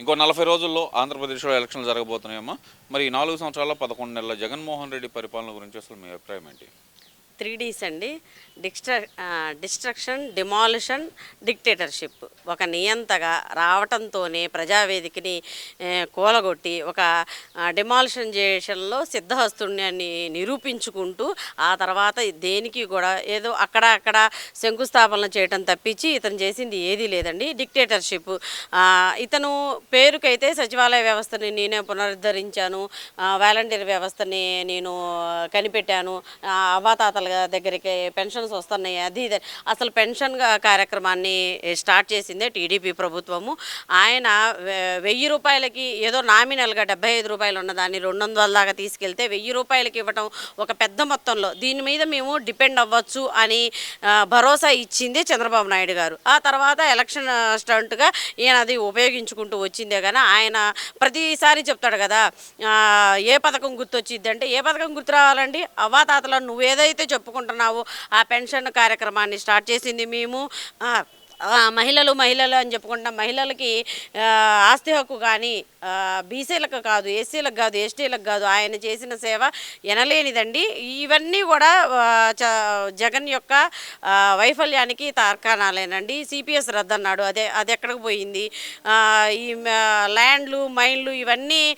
ఇంకో నలభై రోజుల్లో ఆంధ్రప్రదేశ్లో ఎలక్షన్లు జరగబోతున్నాయమ్మా. మరి ఈ నాలుగు సంవత్సరాల పదకొండు నెలల జగన్మోహన్ రెడ్డి పరిపాలన గురించి అసలు మీ అభిప్రాయం ఏంటి? త్రీ డీస్ అండి. డిస్ట్ర డిస్ట్రక్షన్ డిమాలిషన్ డిక్టేటర్షిప్. ఒక నియంతగా రావటంతోనే ప్రజావేదికని కూలగొట్టి ఒక డిమాలిషన్ చేషన్లో సిద్ధహస్తుణ్యాన్ని నిరూపించుకుంటూ ఆ తర్వాత దేనికి కూడా ఏదో అక్కడ అక్కడ శంకుస్థాపన చేయటం తప్పించి ఇతను చేసింది ఏదీ లేదండి. డిక్టేటర్షిప్. ఇతను పేరుకైతే సచివాలయ వ్యవస్థని నేనే పునరుద్ధరించాను. వాలంటీర్ వ్యవస్థని నేను కనిపెట్టాను. అవాతాతల దగ్గరికి పెన్షన్స్ వస్తున్నాయి అది ఇది. అసలు పెన్షన్ కార్యక్రమాన్ని స్టార్ట్ చేసిందే టీడీపీ ప్రభుత్వము. ఆయన వె- వెయ్యి రూపాయలకి ఏదో నామినల్గా డెబ్బై ఐదు రూపాయలు ఉన్నదాన్ని రెండు వందల దాకా తీసుకెళ్తే వెయ్యి రూపాయలకి ఇవ్వటం ఒక పెద్ద మొత్తంలో. దీని మీద మేము డిపెండ్ అవ్వచ్చు అని భరోసా ఇచ్చింది చంద్రబాబు నాయుడు గారు. ఆ తర్వాత ఎలక్షన్ స్టంట్గా ఈయన అది ఉపయోగించుకుంటూ వచ్చిందే కానీ ఆయన ప్రతిసారి చెప్తాడు కదా ఏ పథకం గుర్తొచ్చింది అంటే ఏ పథకం గుర్తు రావాలండి? అవ్వాతాతలను నువ్వు ఏదైతే చెప్పుకుంటున్నావు? ఆ పెన్షన్ కార్యక్రమాన్ని స్టార్ట్ చేసింది మేము. మహిళలు మహిళలు అని చెప్పుకుంటాం మహిళలకి ఆస్తి హక్కు కానీ బీసీలకు కాదు ఎస్సీలకు కాదు ఎస్టీలకు కాదు ఆయన చేసిన సేవ ఎనలేనిదండి. ఇవన్నీ కూడా చ- జగన్ యొక్క వైఫల్యానికి తార్కాణాలేనండి. సిపిఎస్ రద్దన్నాడు. అదే అది ఎక్కడికి పోయింది? ఈ ల్యాండ్లు మైన్లు ఇవన్నీ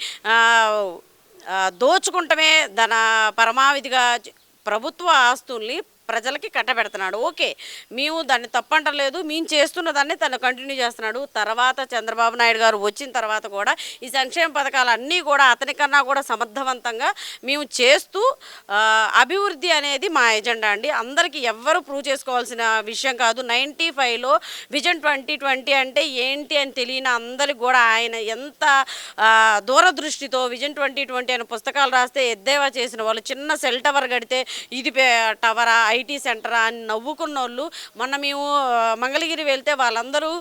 దోచుకుంటమే ధన పరమావధిగా ప్రభుత్వ ఆస్తుల్ని ప్రజలకి కట్టబెడుతున్నాడు. ఓకే మేము దాన్ని తప్పంటలేదు మేము చేస్తున్న దాన్ని తను కంటిన్యూ చేస్తున్నాడు. తర్వాత చంద్రబాబు నాయుడు గారు వచ్చిన తర్వాత కూడా ఈ సంక్షేమ పథకాలు అన్నీ కూడా అతనికన్నా కూడా సమర్థవంతంగా మేము చేస్తూ అభివృద్ధి అనేది మా ఎజెండా అండి. అందరికీ ఎవ్వరు ప్రూవ్ చేసుకోవాల్సిన విషయం కాదు. నైంటీ ఫైవ్లో విజన్ ట్వంటీ ట్వంటీ అంటే ఏంటి అని తెలియని అందరికి కూడా ఆయన ఎంత దూరదృష్టితో విజన్ ట్వంటీ ట్వంటీ అనే పుస్తకాలు రాస్తే ఎద్దేవా చేసిన వాళ్ళు చిన్న సెల్ టవర్ కడితే ఇది పే- టవరా ఐటీ సెంటరా అని నవ్వుకున్న వాళ్ళు మొన్న మేము మంగళగిరి వెళ్తే వాళ్ళందరూ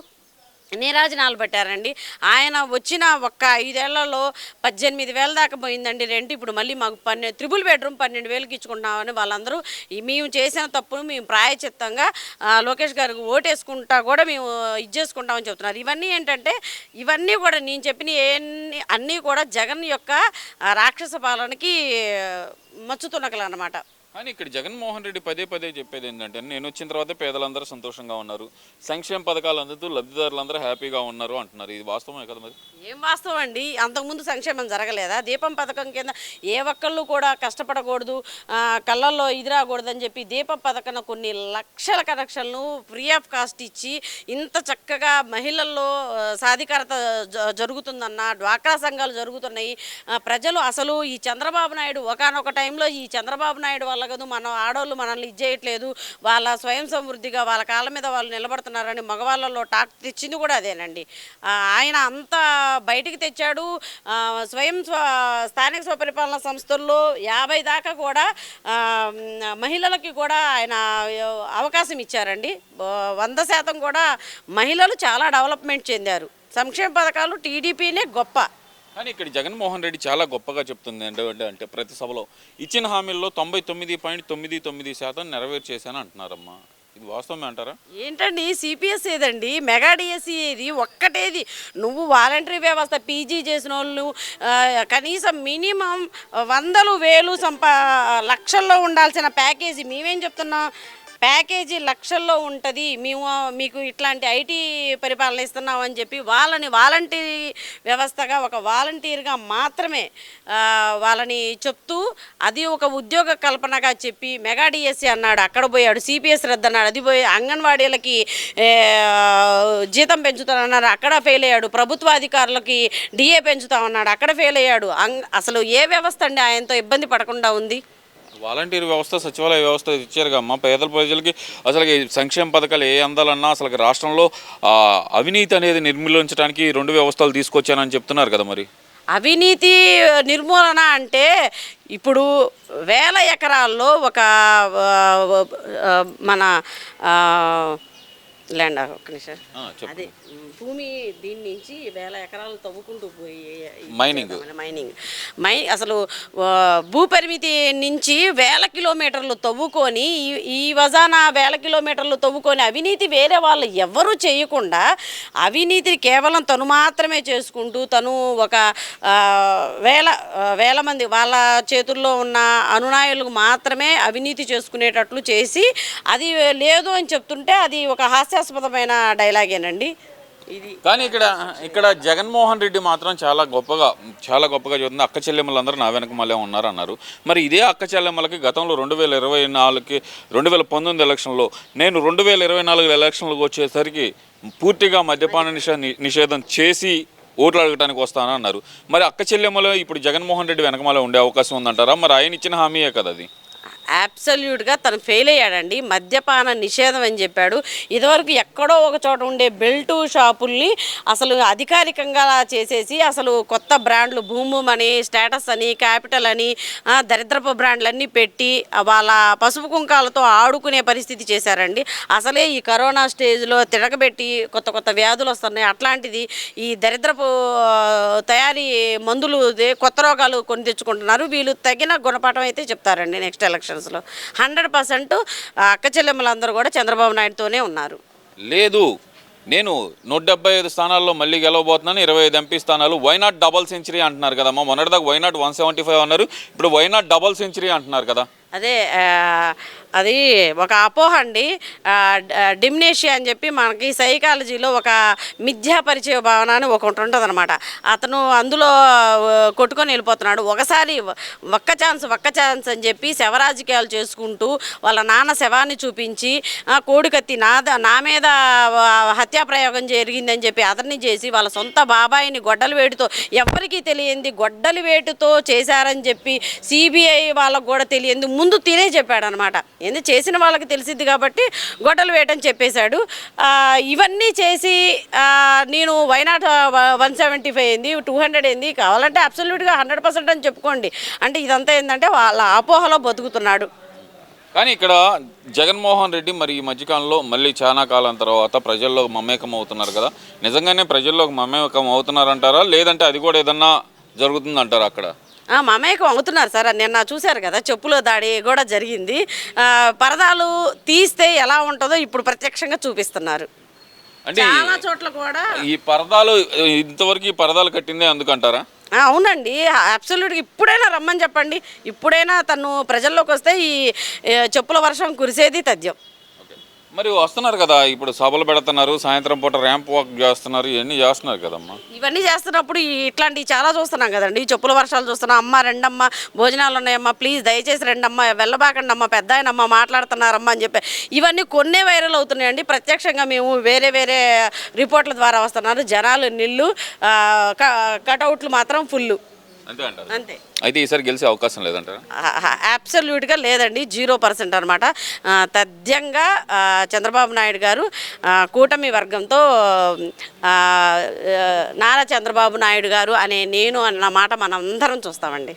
నీరాజనాలు పెట్టారండి. ఆయన వచ్చిన ఒక్క ఐదేళ్ళలో పద్దెనిమిది వేల దాకా పోయిందండి రెంట్. ఇప్పుడు మళ్ళీ మాకు పన్నె త్రిబుల్ బెడ్రూమ్ పన్నెండు వేలకి ఇచ్చుకుంటామని వాళ్ళందరూ మేము చేసిన తప్పును మేము ప్రాయచిత్తంగా లోకేష్ గారికి ఓటేసుకుంటా కూడా మేము ఇది చేసుకుంటామని చెప్తున్నారు. ఇవన్నీ ఏంటంటే ఇవన్నీ కూడా నేను చెప్పిన ఎన్ని అన్నీ కూడా జగన్ యొక్క రాక్షస పాలనకి మచ్చుతున్నకలు అన్నమాట. కానీ ఇక్కడ జగన్మోహన్ రెడ్డి పదే పదే చెప్పేది ఏంటంటే నేను వచ్చిన తర్వాత పేదలందరూ సంతోషంగా ఉన్నారు. సంక్షేమ పథకాలు అందుతూ లబ్ధిదారులందరూ హ్యాపీగా ఉన్నారు అంటున్నారు. ఇది వాస్తవమే కదా మరి? ఏం వాస్తవం అండి? అంతకుముందు సంక్షేమం జరగలేదా? దీపం పథకం కింద ఏ ఒక్కళ్ళు కూడా కష్టపడకూడదు కళ్ళల్లో ఇది రాకూడదని చెప్పి దీపం పథకం కొన్ని లక్షల కనెక్షన్లు ఫ్రీ ఆఫ్ కాస్ట్ ఇచ్చి ఇంత చక్కగా మహిళల్లో సాధికారత జ- జరుగుతుందన్న డ్వాక్రా సంఘాలు జరుగుతున్నాయి. ప్రజలు అసలు ఈ చంద్రబాబు నాయుడు ఒకనొక టైంలో ఈ చంద్రబాబు నాయుడు వల్ల కాదు మన ఆడవాళ్ళు మనల్ని ఇచ్చేయట్లేదు వాళ్ళ స్వయం సమృద్ధిగా వాళ్ళ కాళ్ళ మీద వాళ్ళు నిలబడుతున్నారని మగవాళ్ళలో టాక్ తెచ్చింది కూడా అదేనండి. ఆయన అంత బయటికి తెచ్చాడు. స్వయం స్వ స్థానిక స్వపరిపాలన సంస్థల్లో యాభై దాకా కూడా మహిళలకి కూడా ఆయన అవకాశం ఇచ్చారండి. వంద శాతం కూడా మహిళలు చాలా డెవలప్మెంట్ చెందారు. సంక్షేమ పథకాలు టీడీపీనే గొప్ప. కానీ ఇక్కడ జగన్మోహన్ రెడ్డి చాలా గొప్పగా చెప్తుంది ఏంటంటే అంటే ప్రతి సభలో ఇచ్చిన హామీల్లో తొంభై తొమ్మిది పాయింట్ తొమ్మిది తొమ్మిది శాతం నెరవేర్చేశాను అంటున్నారమ్మా. ఇది వాస్తవమే అంటారా? ఏంటండి సిపిఎస్ ఏదండి? మెగా డిఎస్సి ఏది? ఒక్కటేది. నువ్వు వాలంటరీ వ్యవస్థ పీజీ చేసిన వాళ్ళు కనీసం మినిమం వందలు వేలు సంపా లక్షల్లో ఉండాల్సిన ప్యాకేజీ మేమేం చెప్తున్నాం? ప్యాకేజీ లక్షల్లో ఉంటుంది. మేము మీకు ఇట్లాంటి ఐటీ పరిపాలన ఇస్తున్నాం అని చెప్పి వాళ్ళని వాలంటీర్ వ్యవస్థగా ఒక వాలంటీర్గా మాత్రమే వాళ్ళని చెప్తూ అది ఒక ఉద్యోగ కల్పనగా చెప్పి మెగా డిఎస్సి అన్నాడు. అక్కడ పోయాడు. సిపిఎస్ రద్దు అన్నాడు. అది పోయి అంగన్వాడీలకి జీతం పెంచుతానన్నారు. అక్కడ ఫెయిల్ అయ్యాడు. ప్రభుత్వ అధికారులకి డిఏ పెంచుతామన్నాడు. అక్కడ ఫెయిల్ అయ్యాడు. అసలు ఏ వ్యవస్థ అండి ఆయనతో ఇబ్బంది పడకుండా ఉంది? వాలంటీర్ వ్యవస్థ సచివాలయ వ్యవస్థ ఇచ్చారు కమ్మా పేదల ప్రజలకి అసలు ఈ సంక్షేమ పథకాలు ఏ అందాలన్నా అసలు రాష్ట్రంలో అవినీతి అనేది నిర్మూలించడానికి రెండు వ్యవస్థలు తీసుకొచ్చానని చెప్తున్నారు కదా మరి. అవినీతి నిర్మూలన అంటే ఇప్పుడు వేల ఎకరాల్లో ఒక మన ల్యాండ్ నిమిషం. అదే భూమి దీని నుంచి వేల ఎకరాలు తవ్వుకుంటూ పోయి మైనింగ్. మన మైనింగ్ మై అసలు భూ పరిమితి నుంచి వేల కిలోమీటర్లు తవ్వుకొని ఈ- వజానా వేల కిలోమీటర్లు తవ్వుకొని అవినీతి వేరే వాళ్ళు ఎవ్వరూ చేయకుండా అవినీతిని కేవలం తను మాత్రమే చేసుకుంటూ తను ఒక వేల వేల మంది వాళ్ళ చేతుల్లో ఉన్న అనునాయులకు మాత్రమే అవినీతి చేసుకునేటట్లు చేసి అది లేదు అని చెప్తుంటే అది ఒక హాస్యాస్పదమైన డైలాగేనండి ఇది కానీ ఇక్కడ ఇక్కడ జగన్మోహన్ రెడ్డి మాత్రం చాలా గొప్పగా చాలా గొప్పగా చెబుతుంది. అక్క చెల్లెమ్మలందరూ నా వెనక మళ్ళీ ఉన్నారు అన్నారు మరి ఇదే అక్క చెల్లెమ్మలకి గతంలో రెండు వేల ఇరవై నాలుగుకి రెండు వేల పంతొమ్మిది ఎలక్షన్లో నేను రెండు వేల ఇరవై నాలుగు ఎలక్షన్లకు వచ్చేసరికి పూర్తిగా మద్యపాన నిషే నిషేధం చేసి ఓట్లు అడగడానికి వస్తానన్నారు. మరి అక్క చెల్లెమ్మలో ఇప్పుడు జగన్మోహన్ రెడ్డి వెనకమాల ఉండే అవకాశం ఉందంటారా? మరి ఆయన ఇచ్చిన హామీయే కదా అది. అబ్సల్యూట్గా తను ఫెయిల్ అయ్యాడండి. మద్యపాన నిషేధం అని చెప్పాడు. ఇదివరకు ఎక్కడో ఒక చోట ఉండే బెల్టు షాపుల్ని అసలు అధికారికంగా చేసేసి అసలు కొత్త బ్రాండ్లు భూము అని స్టేటస్ అని క్యాపిటల్ అని దరిద్రపు బ్రాండ్లన్నీ పెట్టి వాళ్ళ పసుపు కుంకాలతో ఆడుకునే పరిస్థితి చేశారండి. అసలే ఈ కరోనా స్టేజ్లో తిరగబెట్టి కొత్త కొత్త వ్యాధులు వస్తున్నాయి. అట్లాంటిది ఈ దరిద్రపు తయారీ మందులు కొత్త రోగాలు కొని తెచ్చుకుంటున్నారు. వీళ్ళు తగిన గుణపాఠం అయితే చెప్తారండి నెక్స్ట్ ఎలక్షన్ ఎలక్షన్స్లో హండ్రెడ్ పర్సెంట్ అక్క చెల్లెమ్మలందరూ కూడా చంద్రబాబు నాయుడుతోనే ఉన్నారు. లేదు నేను నూట డెబ్బై ఐదు స్థానాల్లో మళ్ళీ గెలవబోతున్నాను ఇరవై ఐదు ఎంపీ స్థానాలు. వైనాట్ డబల్ సెంచరీ అంటున్నారు కదమ్మా? మొన్నటిదాకా వైనాట్ వన్ సెవెంటీ ఫైవ్ అన్నారు ఇప్పుడు వైనాట్ డబల్ సెంచరీ అంటున్నారు కదా? అదే అది ఒక అపోహ అండి. డిమ్నేషియా అని చెప్పి మనకి సైకాలజీలో ఒక మిథ్యా పరిచయ భావన అని ఒకటి ఉంటుంది అనమాట అతను అందులో కొట్టుకొని వెళ్ళిపోతున్నాడు. ఒకసారి ఒక్క ఛాన్స్ ఒక్క ఛాన్స్ అని చెప్పి శవరాజకీయాలు చేసుకుంటూ వాళ్ళ నాన్న శవాన్ని చూపించి కోడికత్తి నా నా మీద ఆ, హత్యాప్రయోగం జరిగిందని చెప్పి అతన్ని చేసి వాళ్ళ సొంత బాబాయిని గొడ్డలి వేటుతో ఎవరికీ తెలియంది గొడ్డలి వేటుతో చేశారని చెప్పి సిబిఐ వాళ్ళకు కూడా తెలియంది. ముందు తినే చెప్పాడు అనమాట ఏంది చేసిన వాళ్ళకి తెలిసింది కాబట్టి గొడ్డలు వేయటం చెప్పేశాడు. ఇవన్నీ చేసి నేను why not one seventy five ఏంది టూ హండ్రెడ్ ఏంది కావాలంటే అబ్సల్యూట్గా హండ్రెడ్ పర్సెంట్ అని చెప్పుకోండి. అంటే ఇదంతా ఏంటంటే వాళ్ళ అపోహలో బతుకుతున్నాడు. కానీ ఇక్కడ జగన్మోహన్ రెడ్డి మరి ఈ మధ్యకాలంలో మళ్ళీ చాలా కాలం తర్వాత ప్రజల్లో మమేకం అవుతున్నారు కదా. నిజంగానే ప్రజల్లో మమేకం అవుతున్నారంటారా? లేదంటే అది కూడా ఏదన్నా జరుగుతుందంటారా అక్కడ? మమేకం అవుతున్నారు సార్. నిన్న చూశారు కదా చెప్పుల దాడి కూడా జరిగింది. పరదాలు తీస్తే ఎలా ఉంటుందో ఇప్పుడు ప్రత్యక్షంగా చూపిస్తున్నారు. అంటే చాలా చోట్ల కూడా ఈ పరదాలు ఇంతవరకు ఈ పరదాలు కట్టిందే అందుకంటారా? అవునండి. అబ్సల్యూట్గా ఇప్పుడైనా రమ్మని చెప్పండి. ఇప్పుడైనా తను ప్రజల్లోకి వస్తే ఈ చెప్పుల వర్షం కురిసేది తథ్యం. మరి వస్తున్నారు కదా ఇప్పుడు సభలు పెడుతున్నారు సాయంత్రం పూట ర్యాంప్ వాక్ చేస్తున్నారు ఇవన్నీ చేస్తున్నారు కదమ్మా. ఇవన్నీ చేస్తున్నప్పుడు ఇట్లాంటివి చాలా చూస్తున్నాం కదండి చెప్పుల వర్షాలు చూస్తున్నాం. అమ్మ రెండమ్మ భోజనాలు ఉన్నాయమ్మా ప్లీజ్ దయచేసి రెండమ్మ వెళ్ళబాకండి అమ్మ పెద్ద ఆయనమ్మ మాట్లాడుతున్నారమ్మా అని చెప్పి. ఇవన్నీ కొన్నే వైరల్ అవుతున్నాయండి. ప్రత్యక్షంగా మేము వేరే వేరే రిపోర్ట్ల ద్వారా వస్తున్నారు. జనాలు నిల్లు క- కటౌట్లు మాత్రం ఫుల్లు అంతే అంటారు. అంతే. అయితే ఈసారి గెలిచే అవకాశం లేదంటారా? అబ్సల్యూట్గా లేదండి జీరో పర్సెంట్ అనమాట తథ్యంగా చంద్రబాబు నాయుడు గారు కూటమి వర్గంతో నారా చంద్రబాబు నాయుడు గారు అనే నేను అన్న మాట మనందరం చూస్తామండి.